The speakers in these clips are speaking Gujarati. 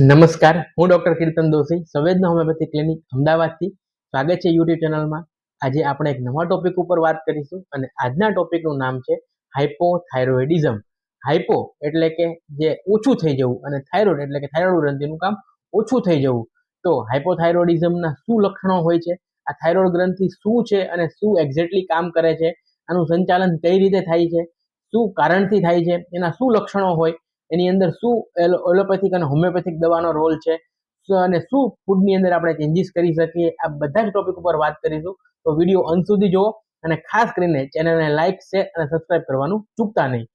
નમસ્કાર, હું ડોક્ટર કીર્તન દોશી, સંવેદના હોમિયોપેથી ક્લિનિક, અમદાવાદથી. સ્વાગત છે યુટ્યુબ ચેનલમાં. આજે આપણે એક નવા ટોપિક ઉપર વાત કરીશું અને આજના ટોપિકનું નામ છે હાઇપોથાઇરોઇડિઝમ હાઇપો એટલે કે જે ઓછું થઈ જવું અને થાઇરોઇડ એટલે કે થાઇરોઇડ ગ્રંથિનું કામ ઓછું થઈ જવું. તો હાઇપોથાઇરોઇડિઝમના શું લક્ષણો હોય છે? આ થાઇરોઇડ ગ્રંથિ શું છે અને શું એક્ઝેક્ટલી કામ કરે છે? આનું સંચાલન કઈ રીતે થાય છે? શું કારણથી થાય છે? એના શું લક્ષણો હોય? એની અંદર શું એલોપેથિક અને હોમિયોપેથિક દવાનો રોલ છે? અને શું ફૂડની અંદર આપણે ચેન્જીસ કરી શકીએ? આ બધા જ ટોપિક ઉપર વાત કરીશું. તો વીડિયો અંત સુધી જુઓ અને ખાસ કરીને ચેનલને લાઇક શેર અને સબસ્ક્રાઇબ કરવાનું ચૂકતા નહીં.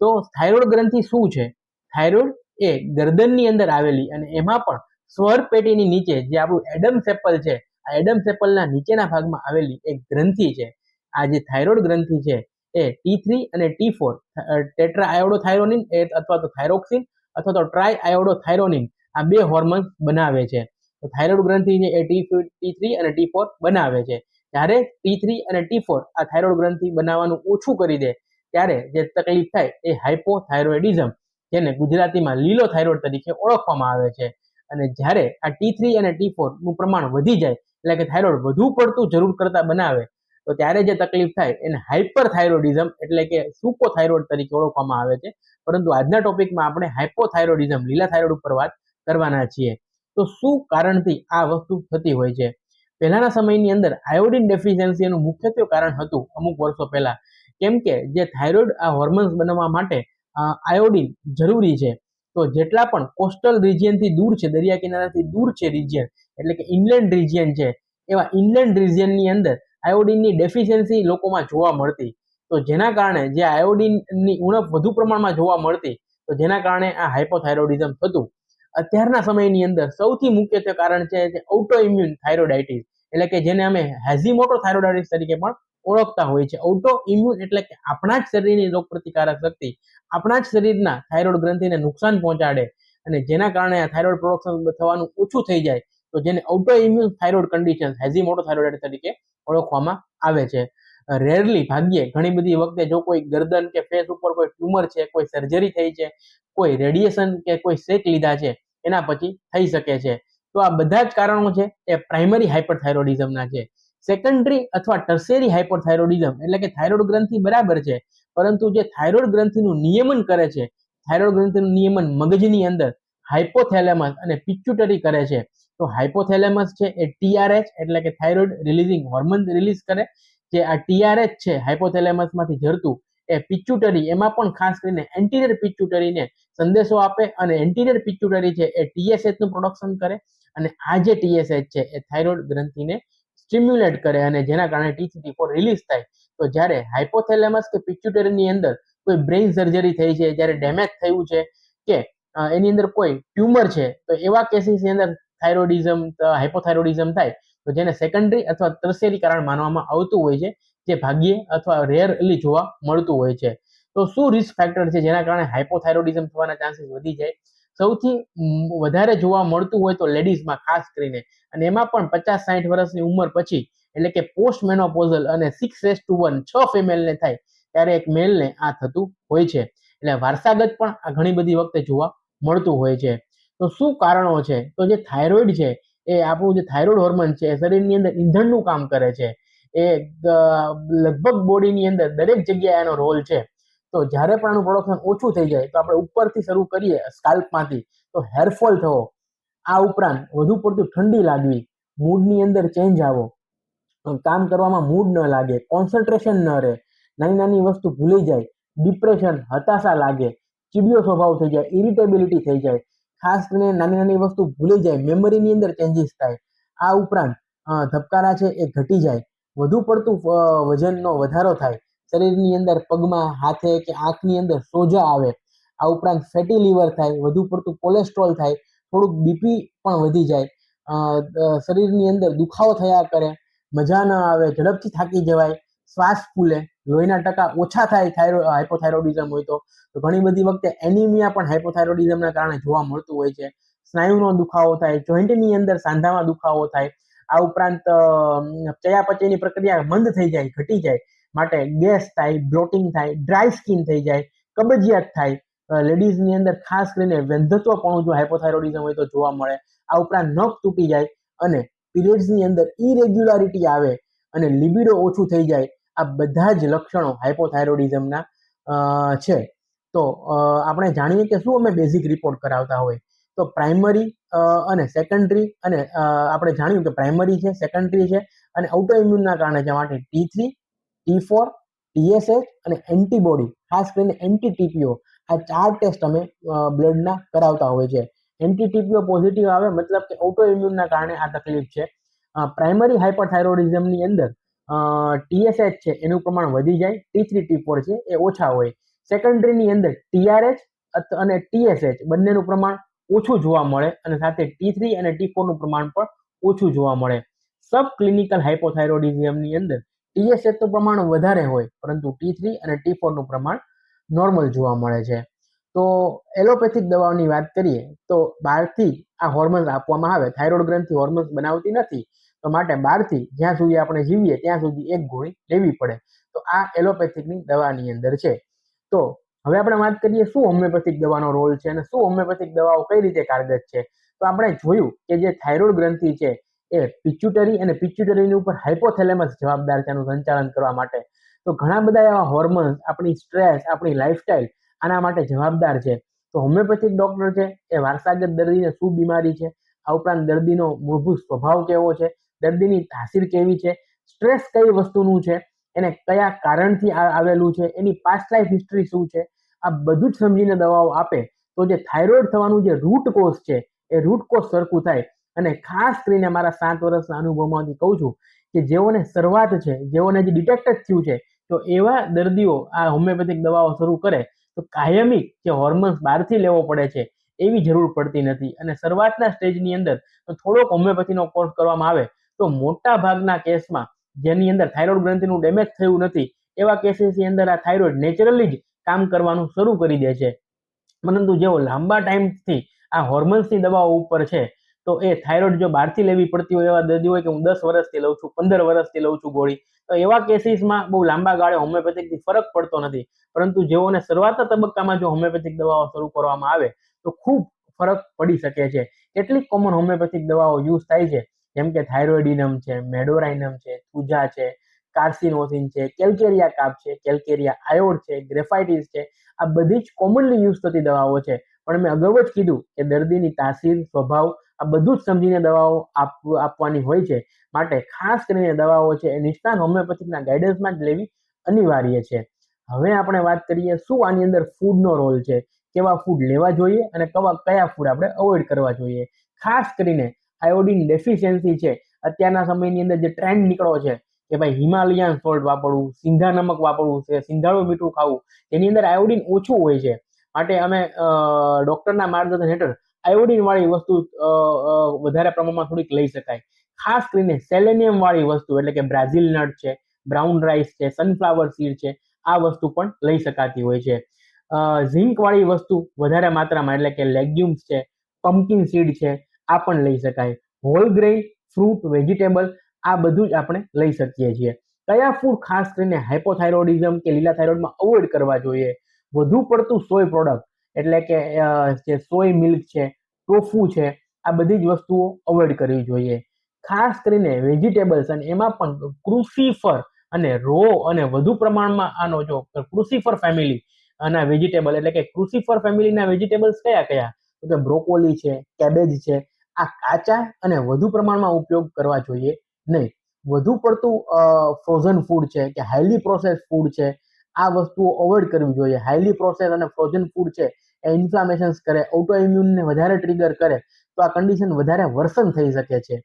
તો થાઇરોઇડ ગ્રંથિ શું છે? થાઇરોઇડ એ ગરદનની અંદર આવેલી અને એમાં પણ સ્વર પેટીની નીચે જે આપણું એડમ સેપલ છે, આ એડમ સેપલના નીચેના ભાગમાં આવેલી એક ગ્રંથિ છે. આ જે થાઇરોઇડ ગ્રંથિ છે એ ટી થ્રી અને ટી ફોર ટેટ્રા આયોડોથાઇરોનિન અથવા તો થાઇરોક્સિન અથવા તો ટ્રાય આયોડોથાઇરોનિન આ બે હોર્મોન્સ બનાવે છે. તો થાઇરોઇડ ગ્રંથિ છે એ ટી ટી થ્રી અને ટી ફોર બનાવે છે. જ્યારે ટી થ્રી અને ટી ફોર આ થાઇરોઇડ ગ્રંથિ બનાવવાનું ઓછું કરી દે, ત્યારે જે તકલીફ થાય એ હાઇપોથાઇરોઇડિઝમ જેને ગુજરાતીમાં લીલો થાઇરોઇડ તરીકે ઓળખવામાં આવે છે. અને જ્યારે આ ટી થ્રી અને ટી ફોરનું પ્રમાણ વધી જાય, એટલે કે થાઇરોઇડ વધુ પડતું જરૂર કરતા બનાવે તો ત્યારે જે તકલીફ થાય એને હાઇપરથાઇરોડિઝમ એટલે કે સુપોથાઇરોઇડ તરીકે ઓળખવામાં આવે છે. પરંતુ આજના ટોપિકમાં આપણે હાઇપોથાઇરોડિઝમ લીલા થાઇરોઇડ ઉપર વાત કરવાના છીએ. તો શું કારણથી આ વસ્તુ થતી હોય છે? પહેલાના સમયની અંદર આયોડિન ડેફિશિયન્સીનું મુખ્યત્વે કારણ હતું અમુક વર્ષો પહેલા. કેમ કે જે થાઇરોઇડ આ હોર્મોન્સ બનાવવા માટે આયોડિન જરૂરી છે. તો જેટલા પણ કોસ્ટલ રિજિયનથી દૂર છે, દરિયા કિનારાથી દૂર છે રિજિયન, એટલે કે ઇનલેન્ડ રિજિયન છે, એવા ઇનલેન્ડ રિજિયનની અંદર આયોડિનની ડેફિશિયન્સી લોકોમાં જોવા મળતી. તો જેના કારણે જે આયોડિનની ઉણપ વધુ પ્રમાણમાં જોવા મળતી, તો જેના કારણે આ હાઇપોથાઇરોડિઝમ થતું. અત્યારના સમયની અંદર સૌથી મુખ્યત્વે કારણ છે જે ઓટો ઇમ્યુન થાઇરોઇડાઇટિસ એટલે કે જેને અમે હેઝીમોટો થાઇરોઇડાઇટિસ તરીકે પણ ઓળખતા હોય છે ઓટો ઇમ્યુન એટલે કે આપણા જ શરીરની રોગપ્રતિકારક શક્તિ, આપણા જ શરીરના થાઇરોઇડ ગ્રંથિને નુકસાન પહોંચાડે અને જેના કારણે આ થાઇરોઇડ પ્રોડક્શન થવાનું ઓછું થઈ જાય, તો જેને auto immune thyroid condition Hashimoto thyroiditis તરીકે ઓળખવામાં આવે છે. રેરલી ભાગ્યે ઘણી બધી વખતે જો કોઈ ગરદન કે ફેસ ઉપર કોઈ ટ્યુમર છે, કોઈ સર્જરી થઈ છે, કોઈ રેડિયેશન કે કોઈ શેક લીધા છે, એના પછી થઈ શકે છે. તો આ બધા જ કારણો છે એ પ્રાઇમરી હાઇપરથાઇરોડિઝમના છે. સેકન્ડરી અથવા ટર્સેરી હાઇપરથાઇરોડિઝમ એટલે કે થાઇરોઇડ ગ્રંથિ બરાબર છે, પરંતુ જે થાઇરોઇડ ગ્રંથિનું નિયમન કરે છે, થાઇરોઇડ ગ્રંથિનું નિયમન મગજની અંદર હાઇપોથેલેમસ અને પિચ્યુટરી કરે છે. તો હાઇપોથેલેમસ છે એ ટીઆરએચ એટલે કે થાઇરોઇડ રિલીઝિંગ હોર્મોન રિલીઝ કરે, જે આ ટીઆરએચ છે હાઇપોથેલેમસમાંથી ઝરતું એ પિચ્યુટરી એમાં પણ ખાસ કરીને એન્ટિરિયર પિચ્યુટરીને સંદેશો આપે અને એન્ટિરિયર પિચ્યુટરી છે એ ટીએસએચનું પ્રોડક્શન કરે અને આ જે ટીએસએચ છે એ થાઇરોઇડ ગ્રંથિને સ્ટિમ્યુલેટ કરે અને જેના કારણે ટીસીટી ફોર રિલીઝ થાય. તો જ્યારે હાઇપોથેલેમસ કે પિચ્યુટરીની અંદર કોઈ બ્રેઇન સર્જરી થઈ છે, જ્યારે ડેમેજ થયું છે કે એની અંદર કોઈ ટ્યુમર છે, તો એવા કેસીસની અંદર થાઇરોઇડિઝમ હાઇપોથાઇરોઇડિઝમ થાય, તો જેને સેકન્ડરી અથવા તરસેરી કારણ માનવામાં આવતું હોય છે, જે ભાગ્યે અથવા રેરલી જોવા મળતું હોય છે. તો શું રિસ્ક ફેક્ટર છે? જેના કારણે હાઇપોથાઇરોઇડિઝમ થવાના ચાન્સીસ વધી જાય. સૌથી વધારે જોવા મળતું હોય તો લેડીઝમાં ખાસ કરીને. અને એમાં પણ પચાસ સાઠ વર્ષની ઉંમર પછી, એટલે કે પોસ્ટ મેનોપોઝલ અને સિક્સ રેસ ટુ વન છ ફિમેલને થાય, ત્યારે એક મેલને આ થતું હોય છે. એટલે વારસાગત પણ આ ઘણી બધી વખતે જોવા મળતું હોય છે. તો શું કારણો છે? તો જે થાઇરોઇડ છે, એ આપણું જે થાઇરોઇડ હોર્મોન છે શરીરની અંદર ઈંધણનું કામ કરે છે. એ લગભગ બોડીની અંદર દરેક જગ્યાએ એનો રોલ છે. તો જ્યારે પણ આનું પ્રોડક્શન ઓછું થઈ જાય, તો આપણે ઉપરથી શરૂ કરીએ સ્કાલ્પમાંથી તો હેરફોલ થવો, આ ઉપરાંત વધુ પડતું ઠંડી લાગવી, મૂડની અંદર ચેન્જ આવો કામ કરવામાં મૂડ ન લાગે કોન્સન્ટ્રેશન ન રહે, નાની નાની વસ્તુ ભૂલી જાય ડિપ્રેશન હતાશા લાગે, ચીડિયો સ્વભાવ થઈ જાય ઇરિટેબિલિટી થઈ જાય ખાસ કરીને નાની નાની વસ્તુ ભૂલી જાય મેમરીની અંદર ચેન્જીસ થાય. આ ઉપરાંત ધબકારા છે એ ઘટી જાય. વધુ પડતું વજનનો વધારો થાય. શરીરની અંદર પગમાં, હાથે કે આંખની અંદર સોજા આવે. આ ઉપરાંત ફેટી લીવર થાય, વધુ પડતું કોલેસ્ટ્રોલ થાય, થોડુંક બીપી પણ વધી જાય. શરીરની અંદર દુખાવો થયા કરે, મજા ન આવે, ઝડપથી થાકી જવાય. શ્વાસ ફૂલે, લોહીના ટકા ઓછા થાય, થાઇરો હાઇપોથાઇરોડિઝમ હોય તો ઘણી બધી વખતે એનિમિયા પણ હાઇપોથાઇરોડિઝમના કારણે જોવા મળતું હોય છે. સ્નાયુનો દુખાવો થાય, જોઈન્ટની અંદર સાંધામાં દુખાવો થાય, આ ઉપરાંત ચયાપચયની પ્રક્રિયા મંદ થઈ જાય, ઘટી જાય, માટે ગેસ થાય, બ્લોટિંગ થાય, ડ્રાય સ્કિન થઈ જાય, કબજિયાત થાય લેડીઝની અંદર ખાસ કરીને વંધત્વપણું જો હાઇપોથાઇરોડિઝમ હોય તો જોવા મળે, આ ઉપરાંત નખ તૂટી જાય અને પીરિયડ્સની અંદર ઇરેગ્યુલારિટી આવે અને લિબિડો ઓછું થઈ જાય આ બધા જ લક્ષણો હાઇપોથાઇરોડિઝમના છે. તો આપણે જાણીએ કે શું અમે બેઝિક રિપોર્ટ કરાવતા હોય. તો પ્રાઇમરી અને સેકન્ડરી અને આપણે જાણ્યું કે પ્રાઇમરી છે સેકન્ડરી છે અને ઇમ્યુનના કારણે છે માટે T three T four TSH અને એન્ટીબોડી ખાસ કરીને એન્ટી ટીપીઓ આ ચાર ટેસ્ટ અમે બ્લડના કરાવતા હોય છે. એન્ટી ટીપીઓ પોઝિટિવ આવે, મતલબ કે ઇમ્યુનના કારણે આ તકલીફ છે. પ્રાઇમરી હાઇપરથાઇરોડિઝમની અંદર ટીએસએચ છે, એનું પ્રમાણ વધી જાય ટી થ્રી ટી ફોર છે, એ ઓછા હોય. સેકન્ડરીની અંદર ટીઆરએચ અને ટીએસએચ બંનેનું પ્રમાણ ઓછું જોવા મળે અને સાથે ટી થ્રી અને ટી ફોરનું પ્રમાણ પણ ઓછું જોવા મળે. સબ ક્લિનિકલ હાઇપોથાઇરોડિઝમની અંદર ટીએસએચનું પ્રમાણ વધારે હોય, પરંતુ ટી થ્રી અને ટી ફોરનું પ્રમાણ નોર્મલ જોવા મળે છે. તો એલોપેથિક દવાઓની વાત કરીએ, તો બહારથી આ હોર્મોન્સ આપવામાં આવે થાઇરોઇડ ગ્રંથિ હોર્મોન્સ બનાવતી નથી. તો માટે બહારથી જ્યાં સુધી આપણે જીવીએ ત્યાં સુધી એક ગોળી લેવી પડે. તો આ એલોપેથિકની દવાની અંદર છે. તો હવે આપણે વાત કરીએ શું હોમિયોપેથિક દવાનો રોલ છે અને શું હોમિયોપેથિક દવાઓ કઈ રીતે કારગત છે. તો આપણે જોયું કે જે થાઇરોઇડ ગ્રંથિ છે એ પિચ્યુટરી અને પિચ્યુટરીની ઉપર હાઇપોથેલેમસ જવાબદાર છે એનું સંચાલન કરવા માટે. તો ઘણા બધા એવા હોર્મોન્સ આપણી સ્ટ્રેસ આપણી લાઇફસ્ટાઇલ આના માટે જવાબદાર છે. તો હોમિયોપેથિક ડોક્ટર છે એ વારસાગત દર્દીને શું બીમારી છે? આ ઉપરાંત દર્દીનો મૂળભૂત સ્વભાવ કેવો છે? દર્દીની તાસીર કેવી છે? સ્ટ્રેસ કઈ વસ્તુનું છે? એને કયા કારણથી આવેલું છે? એની પાસ્ટ લાઈફ હિસ્ટ્રી શું છે? આ બધું જ સમજીને દવાઓ આપે તો જે થાઇરોઇડ થવાનું જે રૂટ કોઝ છે, એ રૂટ કોઝ સરખું થાય. અને ખાસ કરીને મારા સાત વર્ષના અનુભવમાંથી કહું છું કે જેઓને શરૂઆત છે, જેઓને જે ડિટેક્ટ જ થયું છે, તો એવા દર્દીઓ આ હોમિયોપેથિક દવાઓ શરૂ કરે તો કાયમી જે હોર્મોન્સ બહારથી લેવો પડે છે, એવી જરૂર પડતી નથી. અને શરૂઆતના સ્ટેજની અંદર થોડોક હોમિયોપેથીનો કોર્સ કરવામાં આવે તો મોટા ભાગના કેસમાં જેની અંદર થાઇરોઇડ ગ્રંથિનું ડેમેજ થયું નથી, એવા કેસીસની અંદર આ થાઇરોઇડ નેચરલી જ કામ કરવાનું શરૂ કરી દે છે. પરંતુ જેઓ લાંબા ટાઈમથી આ હોર્મોન્સની દવાઓ ઉપર છે, તો એ થાઇરોઇડ જો બહારથી લેવી પડતી હોય, એવા દર્દી હોય કે હું દસ વર્ષથી લઉં છું, પંદર વર્ષથી લઉં છું ગોળી, તો એવા કેસીસમાં બહુ લાંબા ગાળે હોમિયોપેથિકથી ફરક પડતો નથી. પરંતુ જેઓને શરૂઆતના તબક્કામાં જો હોમિયોપેથિક દવાઓ શરૂ કરવામાં આવે, તો ખૂબ ફરક પડી શકે છે. કેટલીક કોમન હોમિયોપેથિક દવાઓ યુઝ થાય છે જેમ કે થાઇરોઇડિનમ છે, મેડોરાઇનમ છે, થુજા છે, કાર્સિનોસિન છે, કેલ્કેરિયા કાપ છે, કેલ્કેરિયા આયોડ છે, ગ્રેફાઇટિસ છે, આ બધી જ કોમનલી યુઝ થતી દવાઓ છે. પણ મેં અગાઉ જ કીધું કે દર્દીની તાસીર, સ્વભાવ, આ બધું જ સમજીને દવાઓ આપ, આપવાની હોય છે. માટે ખાસ કરીને દવાઓ છે એ નિષ્ણાત હોમિયોપેથિકના ગાઈડન્સમાં જ લેવી અનિવાર્ય છે. હવે આપણે વાત કરીએ શું આની અંદર ફૂડનો રોલ છે, કેવા ફૂડ લેવા જોઈએ અને કવા, કયા ફૂડ આપણે અવોઇડ કરવા જોઈએ. ખાસ કરીને આયોડિન ડેફિશિયન્સી છે. અત્યારના સમયની અંદર જે ટ્રેન્ડ નીકળો છે કે ભાઈ હિમાલયન સોલ્ટ વાપરવું, સિંધા નમક વાપરવું છે, સિંધાળું મીઠું ખાવું, તેની અંદર આયોડિન ઓછું હોય છે. માટે અમે ડૉક્ટરના માર્ગદર્શન હેઠળ આયોડિન વાળી વસ્તુ વધારે પ્રમાણમાં થોડીક લઈ શકાય. ખાસ કરીને સેલેનિયમ વાળી વસ્તુ, એટલે કે બ્રાઝિલ નટ છે બ્રાઉન રાઈસ છે સનફ્લાવર સીડ છે, આ વસ્તુ પણ લઈ શકાતી હોય છે. ઝીંક વાળી વસ્તુ વધારે માત્રામાં, એટલે કે લેગ્યુમ્સ છે પમ્પકિન સીડ છે આ પણ લઈ શકાય. હોલ ગ્રેઇન ફ્રૂટ વેજીટેબલ આ બધું જ આપણે લઈ શકીએ છીએ. કયા ફૂડ ખાસ કરીને હાઇપોથાઇરોડિઝમ કે લીલા થાઇરોઇડમાં અવોઇડ કરવા જોઈએ? વધુ પડતું સોય પ્રોડક્ટ એટલે કે જે સોય મિલ્ક છે ટોફુ છે, આ બધી જ વસ્તુઓ અવોઇડ કરવી જોઈએ. ખાસ કરીને વેજીટેબલ્સ અને એમાં પણ ક્રુસીફર અને રો અને વધુ પ્રમાણમાં આનો જો ક્રુસીફર ફેમિલી અને વેજીટેબલ એટલે કે ક્રુસીફર ફેમિલીના વેજીટેબલ્સ કયા કયા? તો કે બ્રોકોલી છે કેબેજ છે આ કાચા અને વધુ પ્રમાણમાં ઉપયોગ કરવા જોઈએ નહીં. વધુ પડતું ફ્રોઝન ફૂડ છે કે હાઈલી પ્રોસેસ ફૂડ છે, આ વસ્તુઓ અવોઇડ કરવી જોઈએ. હાઈલી પ્રોસેસ અને ફ્રોઝન ફૂડ છે, એ ઇન્ફ્લામેશન્સ કરે ઓટો ઇમ્યુનને વધારે ટ્રિગર કરે, તો આ કન્ડિશન વધારે વર્સન થઈ શકે છે.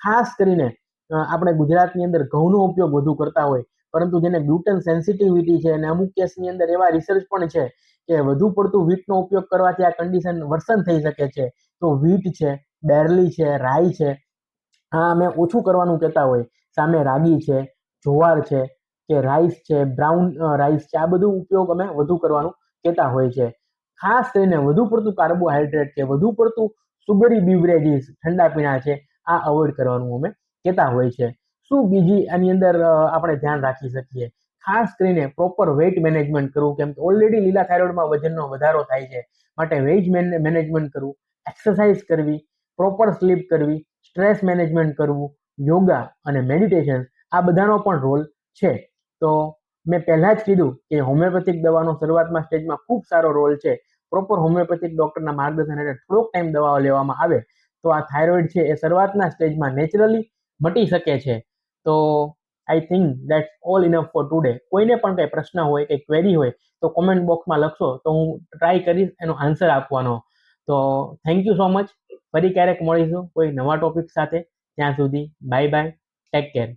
ખાસ કરીને આપણે ગુજરાતની અંદર ઘઉંનો ઉપયોગ વધુ કરતા હોય, પરંતુ જેને ગ્લુટન સેન્સિટિવિટી છે અને અમુક કેસની અંદર એવા રિસર્ચ પણ છે કે વધુ પડતું વીટનો ઉપયોગ કરવાથી આ કન્ડિશન વર્સન થઈ શકે છે. તો વીટ છે બેરલી છે, રાઈ છે, આ અમે ઓછું કરવાનું કહેતા હોય. સામે રાગી છે, જુવાર છે, કે રાઈસ છે બ્રાઉન રાઈસ છે, આ બધું ઉપયોગ અમે વધુ કરવાનું કહેતા હોય છે. ખાસ કરીને વધુ પડતું કાર્બોહાઈડ્રેટ છે વધુ પડતું સુગરી બીવરેજીસ ઠંડા પીણા છે, આ અવોઇડ કરવાનું અમે કહેતા હોય છે. શું બીજી આની અંદર આપણે ધ્યાન રાખી શકીએ? ખાસ કરીને પ્રોપર વેઇટ મેનેજમેન્ટ કરવું, કેમ કે ઓલરેડી લીલા થાઇરોઇડમાં વજનનો વધારો થાય છે, માટે વેઇટ મેનેજમેન્ટ કરવું એક્સરસાઇઝ કરવી પ્રોપર સ્લીપ કરવી સ્ટ્રેસ મેનેજમેન્ટ કરવું યોગા અને મેડિટેશન આ બધાનો પણ રોલ છે. તો મેં પહેલાં જ કીધું કે હોમિયોપેથિક દવાનો શરૂઆતમાં સ્ટેજમાં ખૂબ સારો રોલ છે. પ્રોપર હોમિયોપેથિક ડૉક્ટરના માર્ગદર્શન હેઠળ થોડોક ટાઈમ દવાઓ લેવામાં આવે. તો આ થાઇરોઇડ છે એ શરૂઆતના સ્ટેજમાં નેચરલી મટી શકે છે. તો I think that's all enough for today કોઈને પણ કંઈ પ્રશ્ન હોય, કંઈ ક્વેરી હોય, તો કોમેન્ટ બોક્સમાં લખશો તો હું ટ્રાય કરીશ એનો આન્સર આપવાનો. તો થેન્ક યુ સો મચ ફરી ક્યારેક મળીશું કોઈ નવા ટોપિક સાથે. ત્યાં સુધી બાય બાય ટેક કેર